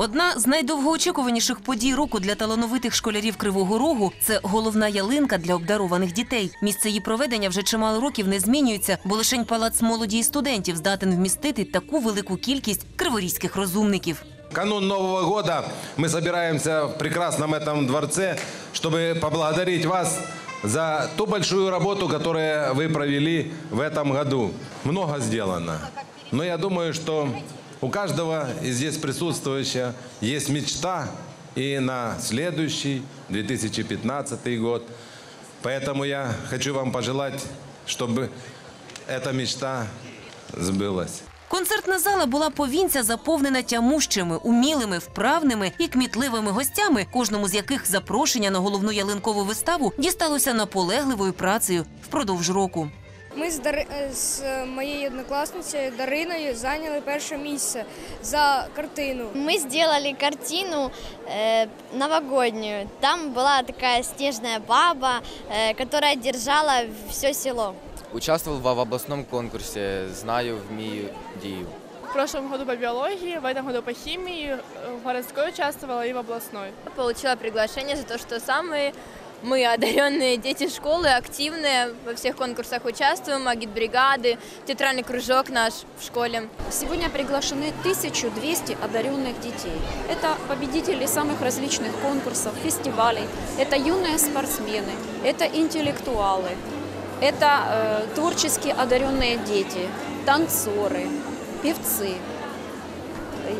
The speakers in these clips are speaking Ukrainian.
Одна з найдовгоочікуваніших подій року для талановитих школярів Кривого Рогу це головна ялинка для обдарованих дітей. Місце її проведення вже чимало років не змінюється, бо лишень палац молоді і студентів здатен вмістити таку велику кількість криворізьких розумників. Канун Нового года мы собираемся в прекрасном этом дворце, чтобы поблагодарить вас за ту большую работу, которую вы провели в этом году. Много сделано. Но я думаю, что у каждого из здесь присутствующих есть мечта и на следующий 2015 год. Поэтому я хочу вам пожелать, чтобы эта мечта сбылась. Концертна зала була повінця заповнена тямущими, умілими, вправними і кмітливими гостями, кожному з яких запрошення на головну ялинкову виставу дісталося наполегливою працею впродовж року. Ми з, Дари... е, з моєю однокласницею Дариною зайняли перше місце за картину. Мы сделали картину э, новогоднюю. Там была такая снежная баба, э, которая держала все село. Участвовал в областном конкурсе «Знаю, вмію, дію». В прошлом году по биологии, в этом году по химии, э, в городской участвовала и в областной. Получила приглашение за то, что самые мы одаренные дети школы, активные, во всех конкурсах участвуем, агитбригады, театральный кружок наш в школе. Сегодня приглашены 1200 одаренных детей. Это победители самых различных конкурсов, фестивалей, это юные спортсмены, это интеллектуалы, это э, творчески одаренные дети, танцоры, певцы.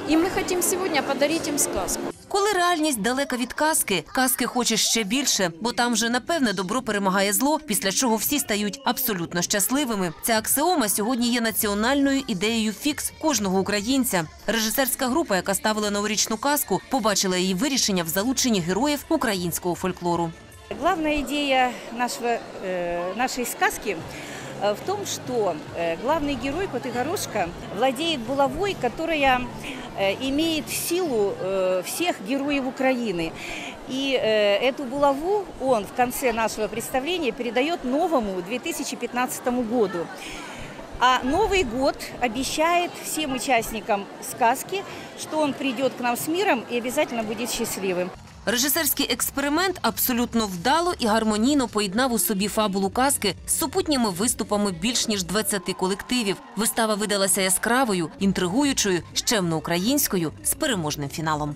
И мы хотим сегодня подарить им сказку. Коли реальність далека від казки, казки хоче ще більше, бо там вже напевне добро перемагає зло, після чого всі стають абсолютно щасливими. Ця аксіома сьогодні є національною ідеєю фікс кожного українця. Режисерська група, яка ставила новорічну казку, побачила її вирішення в залученні героїв українського фольклору. Главная идея нашего, э, нашей сказки э, в том, что э, главный герой Котыгорошка владеет булавой, которая э, имеет силу э, всех героев Украины. И э, эту булаву он в конце нашего представления передает новому 2015 году. А Новый год обещает всем участникам сказки, что он придет к нам с миром и обязательно будет счастливым. Режисерський експеримент абсолютно вдало і гармонійно поєднав у собі фабулу казки з супутніми виступами більш ніж 20 колективів. Вистава видалася яскравою, інтригуючою, щемно українською з переможним фіналом.